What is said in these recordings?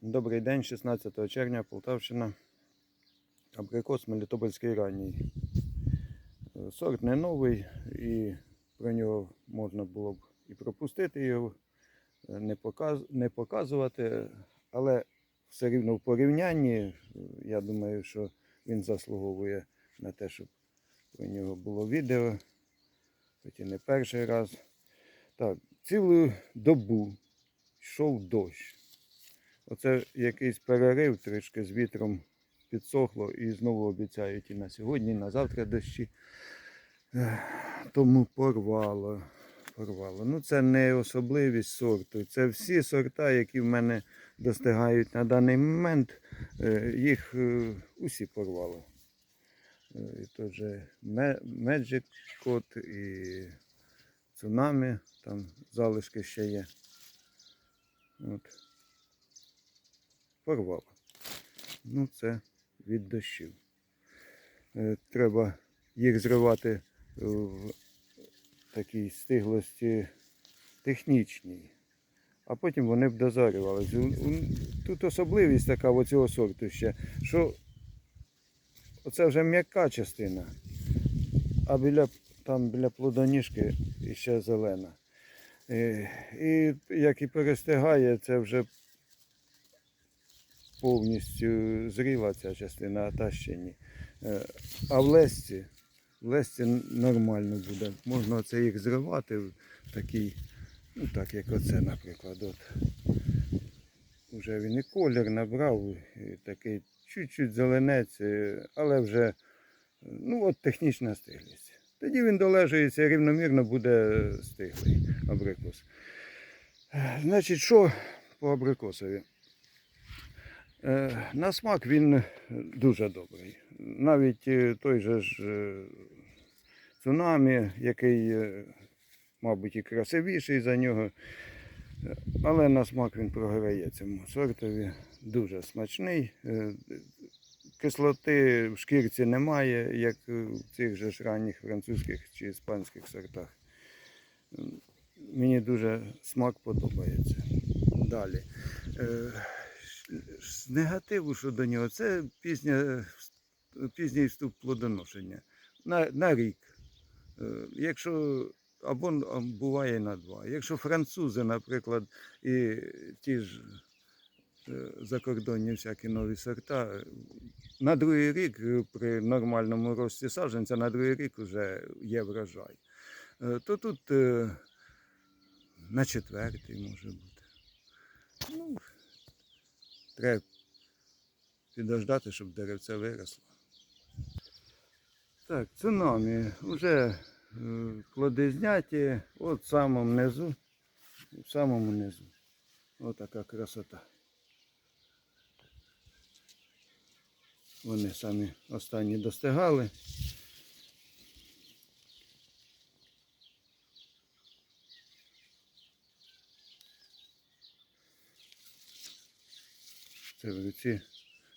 Добрий день, 16 червня, Полтавщина. Абрикос Мелітопольський ранній. Е, Сорт не новий і про нього можна було б і пропустити його, е, не, показ, не показувати, але все рівно в порівнянні, е, я думаю, що він заслуговує на те, щоб про нього було відео, хоч і не перший раз. Так, цілу добу йшов дощ. Оце якийсь перерив трішки з вітром підсохло і знову обіцяють і на сьогодні, і на завтра дощі. Тому порвало. порвало. Ну, це не особливість сорту. Це всі сорта, які в мене достигають на даний момент, е, їх е, усі порвало. Е, І той же Magic Code, і Цунамі, там залишки ще є. От порвало. Ну, це від дощів. Е, Треба їх зривати в такій стиглості технічній, а потім вони б дозарювалися. Тут особливість така в сорту ще, що оце вже м'яка частина, а біля, там біля плодоніжки ще зелена. Е, І як і перестигає, це вже повністю зріла ця частина, та ще ні. Е, А в лесці, в лесці нормально буде. Можна оце їх зривати в такий, ну так як оце, наприклад. От. Уже він і колір набрав, і такий чуть-чуть зеленець, е, але вже ну от технічна стиглість. Тоді він долежується рівномірно буде стиглий абрикос. Е, Значить, що по абрикосові? Е, На смак він дуже добрий. Навіть е, той же ж е, цунамі, який, мабуть, і красивіший за нього. Але на смак він програє цьому сортові. Дуже смачний. Кислоти в шкірці немає, як в цих же ж ранніх французьких чи іспанських сортах. Мені дуже смак подобається. Далі. З негативу щодо нього, це пізня, пізній вступ плодоношення на, на рік. Е, Якщо або буває на два. Якщо французи, наприклад, і ті ж е, закордонні всякі нові сорта, на другий рік при нормальному рості саджанця, на другий рік вже є врожай. Е, То тут на четвертий може бути. Ну, Треба підождати, щоб деревце виросло. Так, цунамі. Вже е, плоди зняті, от в самому низу. В самому низу. Ось така красота. Вони самі останні достигали. Це в руці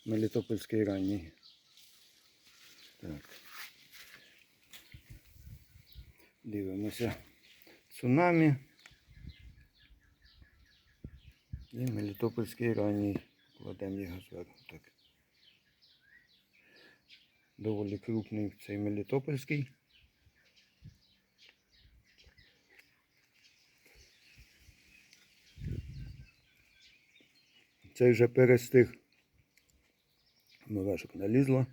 Мелітопольський ранній. Так. Дивимося. Цунамі. І Мелітопольський ранній. Кладемо його зверху. Так. Доволі крупний цей Мелітопольський. Цей вже перестиг. Мурашок налізло.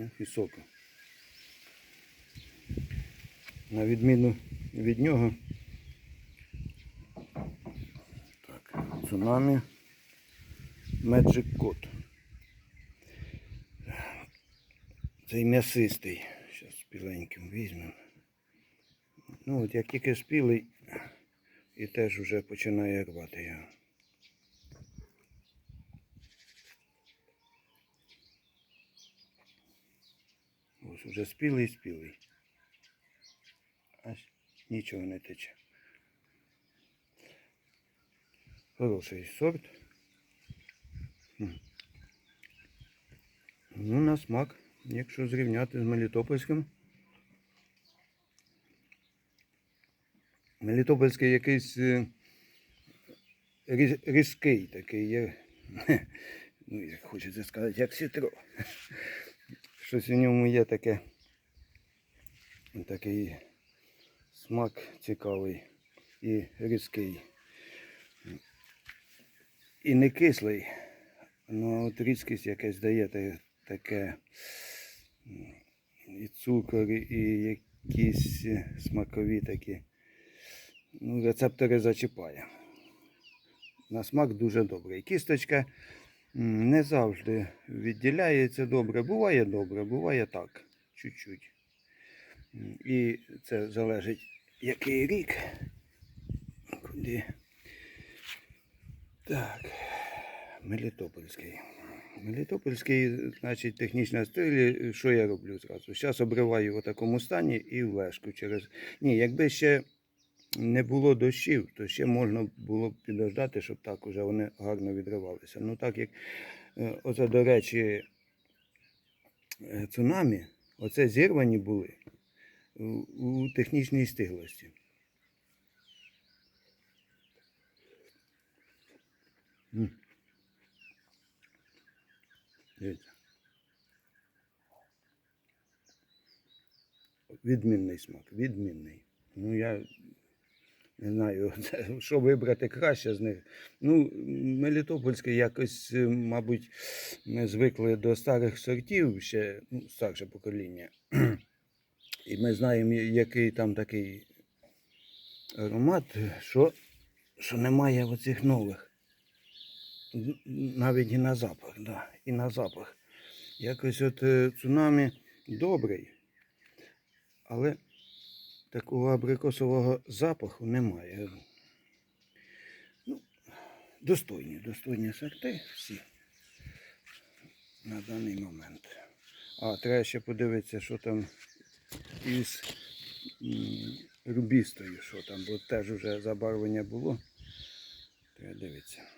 Ох, І соку. На відміну від нього. Так, цунамі. Magic Code. Цей м'ясистий. Зараз спіленьким візьмемо. Ну от як тільки спілий, і теж вже починає рвати його. Ось уже спілий спілий. Аж нічого не тече. Хороший сорт. Ну, на смак, якщо зрівняти з Мелітопольським. Мелітопольський якийсь е, різкий такий. Є, ну, як хочеться сказати, як сітро. Щось у ньому є таке. Такий смак цікавий і різкий. І не кислий, але от різкість якась дає таке і цукор, і якісь смакові такі. Ну, рецептори зачіпає. На смак дуже добрий. Кісточка не завжди відділяється добре. Буває добре, буває так, чуть-чуть. І це залежить, який рік. Куди. Так. Мелітопольський. Мелітопольський, значить, технічна стилі. Що я роблю зразу? Зараз обриваю в такому стані і в лежку через. Ні, якби ще не було дощів, то ще можна було підождати, щоб так уже вони гарно відривалися. Ну так як е, оце, до речі, е, цунамі, оце зірвані були у, технічній стиглості. Відмінний смак, відмінний. Ну, я не знаю, що вибрати краще з них. Ну, Мелітопольське якось, е, мабуть, ми звикли до старих сортів, ще ну, старше покоління. І ми знаємо, який там такий аромат, що, що немає оцих нових. Навіть і на запах, да, і на запах. Якось от е, цунамі добрий, але такого абрикосового запаху немає. Ну, достойні, достойні сорти всі на даний момент. А треба ще подивитися, що там із рубістою, що там, бо теж вже забарвлення було. Треба дивитися.